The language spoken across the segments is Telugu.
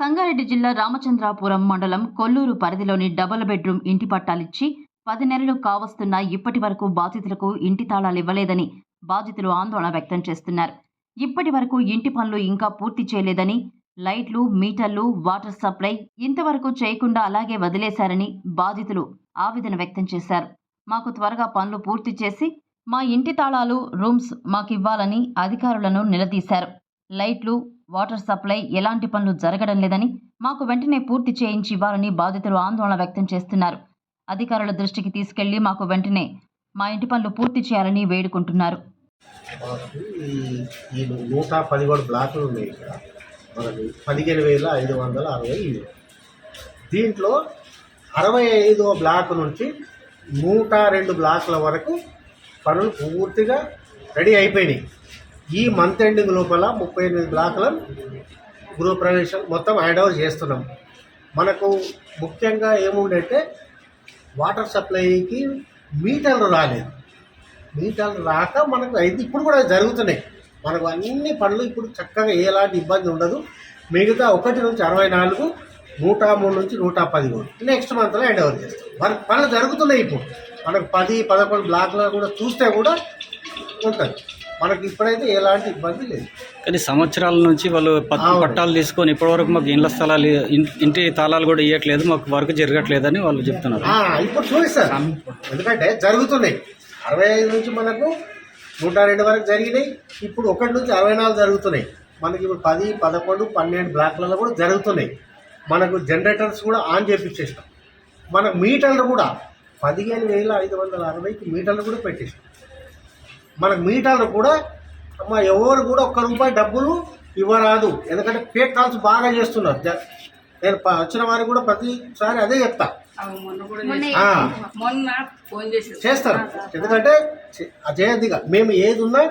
సంగారెడ్డి జిల్లా రామచంద్రాపురం మండలం కొల్లూరు పరిధిలోని డబుల్ బెడ్రూమ్ ఇంటి పట్టాలిచ్చి పది నెలలు కావస్తున్నా ఇప్పటి వరకు బాధితులకు ఇంటి తాళాలు ఇవ్వలేదని బాధితులు ఆందోళన వ్యక్తం చేస్తున్నారు. ఇప్పటి వరకు ఇంటి పనులు ఇంకా పూర్తి చేయలేదని లైట్లు మీటర్లు వాటర్ సప్లై ఇంతవరకు చేయకుండా అలాగే వదిలేశారని బాధితులు ఆవేదన వ్యక్తం చేశారు. మాకు త్వరగా పనులు పూర్తి చేసి మా ఇంటి తాళాలు రూమ్స్ మాకివ్వాలని అధికారులను నిలదీశారు. లైట్లు వాటర్ సప్లై ఎలాంటి పనులు జరగడం లేదని మాకు వెంటనే పూర్తి చేయించి ఇవ్వాలని బాధితులు ఆందోళన వ్యక్తం చేస్తున్నారు. అధికారుల దృష్టికి తీసుకెళ్ళి మాకు వెంటనే మా ఇంటి పనులు పూర్తి చేయాలని వేడుకుంటున్నారు. నూట పదిహేడు బ్లాకులు ఉన్నాయి ఇక్కడ. మనకి పదిహేను వేల ఐదు వందల అరవై దీంట్లో అరవై ఐదో బ్లాక్ నుంచి నూట రెండు బ్లాకుల వరకు పనులు పూర్తిగా రెడీ అయిపోయినాయి. ఈ మంత్ ఎండింగ్ లోపల ముప్పై ఎనిమిది బ్లాక్లను గృహప్రవేశం మొత్తం హ్యాండ్ ఓవర్ చేస్తున్నాం. మనకు ముఖ్యంగా ఏముందంటే వాటర్ సప్లైకి మీటర్లు రాలేదు. మీటర్లు రాక మనకు అయితే ఇప్పుడు కూడా జరుగుతున్నాయి. మనకు అన్ని పనులు ఇప్పుడు చక్కగా ఎలాంటి ఇబ్బంది ఉండదు. మిగతా ఒకటి నుంచి అరవై నాలుగు నూట మూడు నుంచి నూట పదిహేడు నెక్స్ట్ మంత్లో హ్యాండ్ ఓవర్ చేస్తాం. మనకు పనులు జరుగుతున్నాయి ఇప్పుడు. మనకు పది పదకొండు బ్లాక్లో కూడా చూస్తే కూడా ఉంటుంది. మనకి ఇప్పుడైతే ఎలాంటి ఇబ్బంది లేదు. కానీ సంవత్సరాల నుంచి వాళ్ళు. పట్టాలు తీసుకొని ఇప్పటివరకు మాకు ఇండ్ల స్థలాలు ఇంటి తాళాలు కూడా ఇవ్వట్లేదు మాకు వర్క్ జరగట్లేదని వాళ్ళు చెప్తున్నారు. ఆ, ఇప్పుడు చూపిస్తారు ఎందుకంటే జరుగుతున్నాయి. అరవై ఐదు నుంచి మనకు నూట రెండు వరకు జరిగినాయి. ఇప్పుడు ఒకటి నుంచి అరవై నాలుగు జరుగుతున్నాయి. మనకి ఇప్పుడు పది పదకొండు పన్నెండు బ్లాక్లలో కూడా జరుగుతున్నాయి. మనకు జనరేటర్స్ కూడా ఆన్ చేపించేసినాం మనకు మీటర్లు కూడా పదిహేను వేల ఐదు వందల అరవైకి మీటర్లు కూడా పెట్టేసినాం. మనకు మీటర్లు కూడా అమ్మ ఎవరు కూడా ఒక్క రూపాయి డబ్బులు ఇవ్వరాదు. ఎందుకంటే పేట్ కాల్స్ బాగా చేస్తున్నారు. నేను ప- వచ్చిన వారికి కూడా ప్రతిసారి అదే చెప్తా. చేస్తారు. ఎందుకంటే అజయదిగా మేము ఏది ఉన్నా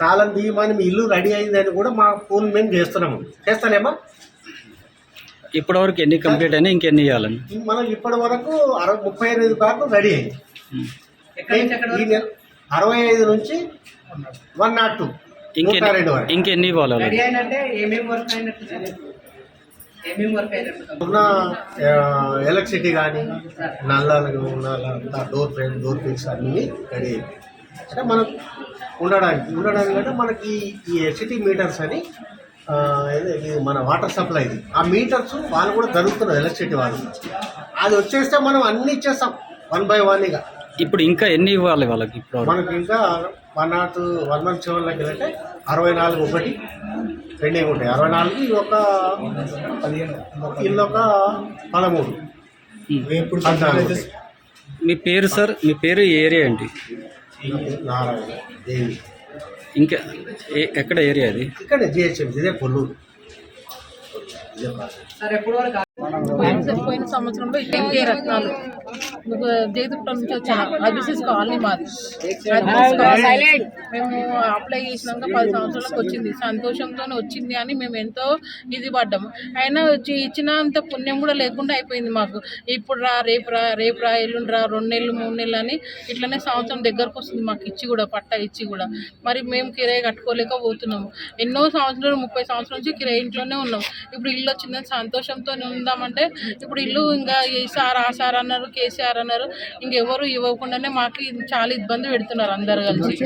తాళం తీయమని మీ ఇల్లు రెడీ అయిందని కూడా మా ఫోన్ మేము చేస్తున్నాము. చేస్తానేమా? ఇప్పటివరకు ఎన్ని కంప్లీట్ అయినా ఇంకెన్ని ఇవ్వాలని మనం ఇప్పటి వరకు అరవై ముప్పై ఎనిమిది బ్యాగులు రెడీ అయింది. ఎక్కడి నుంచి ఎక్కడ ఈ నెల అరవై ఐదు నుంచి వన్ నాట్ టూ. ఇంకెన్ని ఇవ్వాలి ఉన్న ఎలక్ట్రిసిటీ కానీ నల్లాలు నల్లంతా డోర్ ఫ్రేమ్ డోర్ పిక్స్ అన్నీ రెడీ అయినాయి. అంటే మనం ఉండడానికి ఉండడానికి అంటే మనకి ఈ ఎలక్ట్రిసిటీ మీటర్స్ అని ఇది ఇది మన వాటర్ సప్లైది ఆ మీటర్స్ వాళ్ళు కూడా జరుగుతున్నారు ఎలక్ట్రిసిటీ వాళ్ళు. అది వచ్చేస్తే మనం అన్ని ఇచ్చేస్తాం వన్ బై వన్ ఇక. ఇప్పుడు ఇంకా ఎన్ని ఇవ్వాలి వాళ్ళకి ఇప్పుడు మనకి ఇంకా వన్ నాట్ వన్ వన్ సెవెన్లోకి వెళ్ళంటే అరవై నాలుగు ఒకటి పెండింగ్ ఉంటాయి అరవై నాలుగు ఇది ఒక పదిహేను ఇల్లు ఒక పదమూడు. ఉంటాయి. మీ పేరు సార్? మీ పేరు ఈ ఏరియా ఏంటి నారాయణ. దేవి ఇంకా ఎక్కడ ఏరియా అది? ఇక్కడ జిహెచ్ఎం ఇదే కొల్లూరు. పోయిన సంవత్సరంలో ఎంకే రత్నాలు. మీకు జయదుర్గం నుంచి వచ్చాను. కాలనీ మాది. మేము అప్లై చేసినాక పది సంవత్సరాలకు వచ్చింది. సంతోషంతోనే వచ్చింది అని మేము ఎంతో ఇది పడ్డాము. అయినా వచ్చి ఇచ్చినంత పుణ్యం కూడా లేకుండా అయిపోయింది మాకు. ఇప్పుడు రా రేపు రా రేపు రా ఎల్లుండి రా రెండు నెలలు మూడు నెలలు అని ఇట్లనే సంవత్సరం దగ్గరకు వస్తుంది మాకు ఇచ్చి కూడా పట్టా ఇచ్చి కూడా. మరి మేము కిరాయి కట్టుకోలేకపోతున్నాము. ఎన్నో సంవత్సరాలు ముప్పై సంవత్సరాల నుంచి కిరాయి ఇంట్లోనే ఉన్నాం ఇప్పుడు ఇల్లు వచ్చిందని సంతోషంతో ఉందామంటే ఇప్పుడు ఇల్లు ఇంకా ఈ సార్ ఆ సార్ అన్నారు కేసీఆర్ అన్నారు ఇంకెవరు ఇవ్వకుండానే మాకు చాలా ఇబ్బంది పెడుతున్నారు అందరు కలిసి.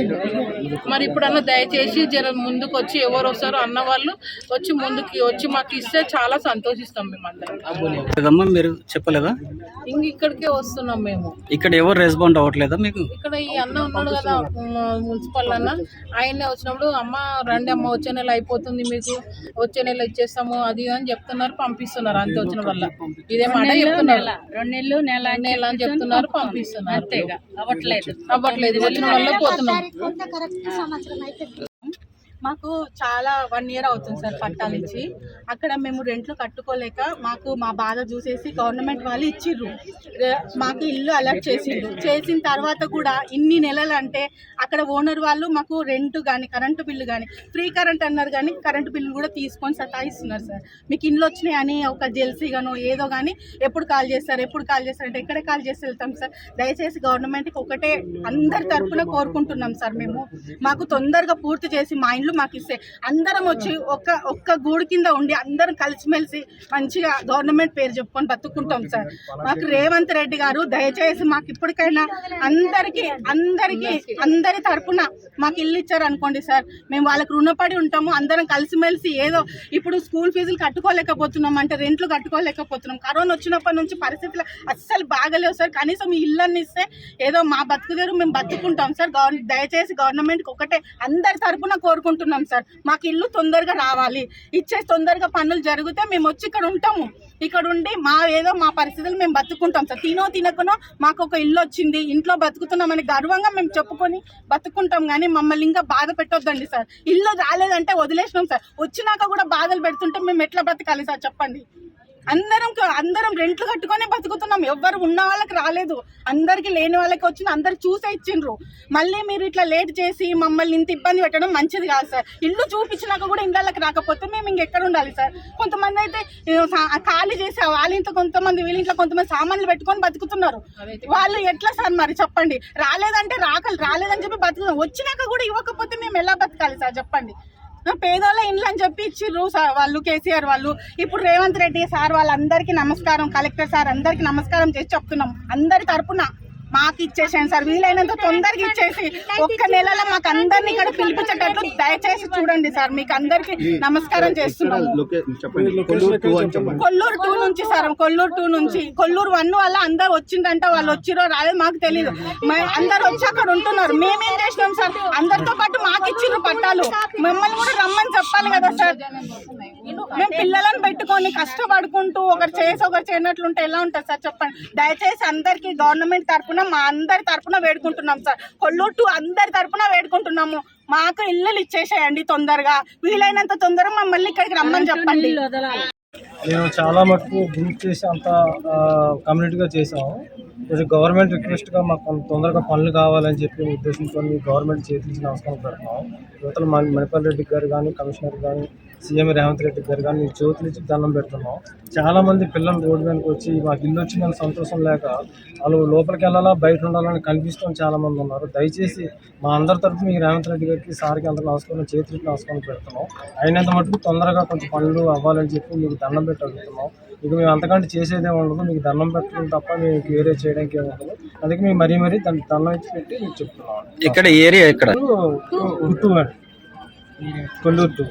మరి ఇప్పుడన్నా దయచేసి జర ముందుకు వచ్చి ఎవరు వస్తారో అన్న వాళ్ళు వచ్చి ముందుకి వచ్చి మాకు ఇస్తే చాలా సంతోషిస్తాం మేము మీరు చెప్పలేదా? ఇంక ఇక్కడికే వస్తున్నాం మేము. ఇక్కడ ఎవరు రెస్పాండ్ అవ్వట్లేదా మీకు? ఇక్కడ ఈ అన్న ఉన్నాడు కదా మున్సిపల్ అన్న ఆయనే వచ్చినప్పుడు అమ్మ రండి అమ్మ వచ్చే నెల అయిపోతుంది మీకు వచ్చే నెల ఇచ్చేస్తాము అది అని చెప్తున్నారు పంపిస్తున్నారు అంతే వచ్చిన వల్ల ఇదే మాట చెప్తున్నారు. రెండు నెలలు నెల నెల అని చెప్తున్నారు పంపిస్తున్నారు. అంతేగా. అవ్వట్లేదు. అవ్వట్లేదు. వచ్చిన వల్ల పోతున్నాం. మాకు చాలా వన్ ఇయర్ అవుతుంది సార్ పట్టాలు ఇచ్చి అక్కడ మేము రెంట్లు కట్టుకోలేక మాకు మా బాధ చూసేసి గవర్నమెంట్ వాళ్ళు ఇచ్చిర్రు. మాకు ఇల్లు అలర్ట్ చేసిండ్రు. చేసిన తర్వాత కూడా ఇన్ని నెలలు అంటే అక్కడ ఓనర్ వాళ్ళు మాకు రెంట్ కానీ కరెంటు బిల్లు కానీ ఫ్రీ కరెంట్ అన్నారు కానీ కరెంటు బిల్లు కూడా తీసుకొని సతాయిస్తున్నారు సార్. మీకు ఇండ్లు వచ్చినాయి అని ఒక జెల్సీ గానో ఏదో కానీ ఎప్పుడు కాల్ చేస్తారు ఎప్పుడు కాల్ చేస్తారు అంటే ఎక్కడ కాల్ చేసి వెళ్తాం సార్. దయచేసి గవర్నమెంట్కి ఒకటే అందరి తరఫున కోరుకుంటున్నాం సార్ మేము. మాకు తొందరగా పూర్తి చేసి మా ఇంట్లో ఇల్లు మాకు ఇస్తే. అందరం వచ్చి ఒక్క ఒక్క గూడు కింద ఉండి అందరం కలిసిమెలిసి మంచిగా గవర్నమెంట్ పేరు చెప్పుకొని బతుకుంటాం సార్. మాకు రేవంత్ రెడ్డి గారు దయచేసి మాకు ఇప్పటికైనా అందరికి అందరికి అందరి తరపున మాకు ఇల్లు ఇచ్చారు అనుకోండి సార్. మేము వాళ్ళకి రుణపడి ఉంటాము అందరం కలిసిమెలిసి ఏదో ఇప్పుడు స్కూల్ ఫీజులు కట్టుకోలేకపోతున్నాం అంటే రెంట్లు కట్టుకోలేకపోతున్నాం. కరోనా వచ్చినప్పటి నుంచి పరిస్థితులు అస్సలు బాగలేవు సార్. కనీసం ఈ ఇళ్ళని ఇస్తే ఏదో మా బతుకుదేరు మేము బతుకుంటాం సార్. గవర్నమెంట్ దయచేసి గవర్నమెంట్కి ఒకటే అందరి తరపున కోరుకుంటున్నాం సార్. మాకు ఇల్లు తొందరగా రావాలి. ఇచ్చే తొందరగా పనులు జరిగితే మేము వచ్చి ఇక్కడ ఉంటాము. ఇక్కడ ఉండి మా ఏదో మా పరిస్థితులు మేము బతుకుంటాం సార్. తినో తినకునో మాకు ఒక ఇల్లు వచ్చింది. ఇంట్లో బతుకుతున్నామని గర్వంగా మేము చెప్పుకొని బతుకుంటాం కానీ మమ్మల్ని ఇంకా బాధ పెట్టొద్దండి సార్. ఇల్లు రాలేదంటే వదిలేసినాం సార్. వచ్చినాక కూడా బాధలు పెడుతుంటే మేము ఎట్లా బతకాలి సార్? చెప్పండి. అందరం అందరం రెంట్లు కట్టుకొని బతుకుతున్నాం. ఎవ్వరు ఉన్న వాళ్ళకి రాలేదు. అందరికి లేని వాళ్ళకి వచ్చిన అందరు చూసే ఇచ్చిండ్రు. మళ్ళీ మీరు ఇట్లా లేట్ చేసి మమ్మల్ని ఇంత ఇబ్బంది పెట్టడం మంచిది కాదు సార్. ఇల్లు చూపించినాక కూడా ఇళ్ళకి రాకపోతే మేము ఇంకెక్కడ ఉండాలి సార్? కొంతమంది అయితే ఖాళీ చేసి వాళ్ళ ఇంట్లో కొంతమంది వీళ్ళ ఇంట్లో కొంతమంది సామాన్లు పెట్టుకొని బతుకుతున్నారు. వాళ్ళు ఎట్లా సార్ మరి చెప్పండి? రాలేదంటే రాకలు రాలేదని చెప్పి బతుకుతున్నాం వచ్చినాక కూడా ఇవ్వకపోతే మేము ఎలా బతకాలి సార్? చెప్పండి. పేదోళ్ళ ఇండ్లు అని చెప్పి ఇచ్చిర్రు సార్ వాళ్ళు కేసీఆర్ వాళ్ళు. ఇప్పుడు రేవంత్ రెడ్డి సార్ వాళ్ళందరికీ నమస్కారం కలెక్టర్ సార్ అందరికీ నమస్కారం చేసి చెప్తున్నాం. అందరి తరపున. మాకు ఇచ్చేసాను సార్. వీలైనంత తొందరగా ఇచ్చేసి ఒక్క నెలలో మాకు అందరినీ ఇక్కడ పిలిపించేటట్లు దయచేసి చూడండి సార్. మీకు అందరికీ నమస్కారం చేస్తున్నాము. కొల్లూరు టూ నుంచి సార్. కొల్లూరు టూ నుంచి. కొల్లూరు వన్ వల్ల అందరు వచ్చిందంట. వాళ్ళు వచ్చిరో రాలేదు మాకు తెలియదు అందరు వచ్చి అక్కడ ఉంటున్నారు. మేమేం చేసినాం సార్? అందరితో పాటు మాకు ఇచ్చిర్రు పట్టాలు. మిమ్మల్ని కూడా రమ్మని చెప్పాలి కదా సార్. మేము పిల్లలను పెట్టుకొని కష్టపడుకుంటూ ఒకరు చేసి ఒకరు చేయనట్లుంటే ఎలా ఉంటుంది సార్? చెప్పండి. దయచేసి అందరికి గవర్నమెంట్ తరపున మా అందరి తరపున వేడుకుంటున్నాం సార్. కొల్లూరు టూ అందరి తరపున వేడుకుంటున్నాము. మాకు ఇల్లులు ఇచ్చేసేయండి తొందరగా. వీలైనంత తొందరగా మమ్మల్ని ఇక్కడికి రమ్మని చెప్పండి. మేము చాలా మటుకు గ్రూప్ చేసి అంత కమ్యూనిటీగా చేసాము కొంచెం గవర్నమెంట్ రిక్వెస్ట్గా మాకు కొంత తొందరగా పనులు కావాలని చెప్పి ఉద్దేశంతో గవర్నమెంట్ చేతికి నమస్కారం పెడతాం యువతల మన మణిపాల్ రెడ్డి గారు కానీ కమిషనర్ కానీ సీఎం రేవంత్ రెడ్డి గారు కానీ జ్యోతులు ఇచ్చి దండం పెడుతున్నాం. చాలా మంది పిల్లలు రోడ్డు మీదకి వచ్చి మాకు ఇల్లు వచ్చిందని సంతోషం లేక వాళ్ళు లోపలికి వెళ్ళాలా బయట ఉండాలని కనిపిస్తాం చాలా మంది ఉన్నారు. దయచేసి మా అందరి తరఫున ఈ రేవంత్ రెడ్డి గారికి సార్కి అందరూ నమస్కారం చేతులకి నమస్కారం పెడుతున్నాం. అయినంత మటుకు తొందరగా కొంచెం పనులు అవ్వాలని చెప్పి మీకు దండం పెట్టి అడుగుతున్నాం ఇక మేము అంతకంటే చేసేదే ఉండదు. మీకు దండం పెట్టడం తప్ప మేము వేరే చేయడానికి ఏమి ఉండదు. అందుకే మేము మరీ మరీ దానికి దండం ఇచ్చి పెట్టి మీకు చెప్తున్నాం. ఇక్కడ ఏరియా ఇక్కడ కొల్లూరు.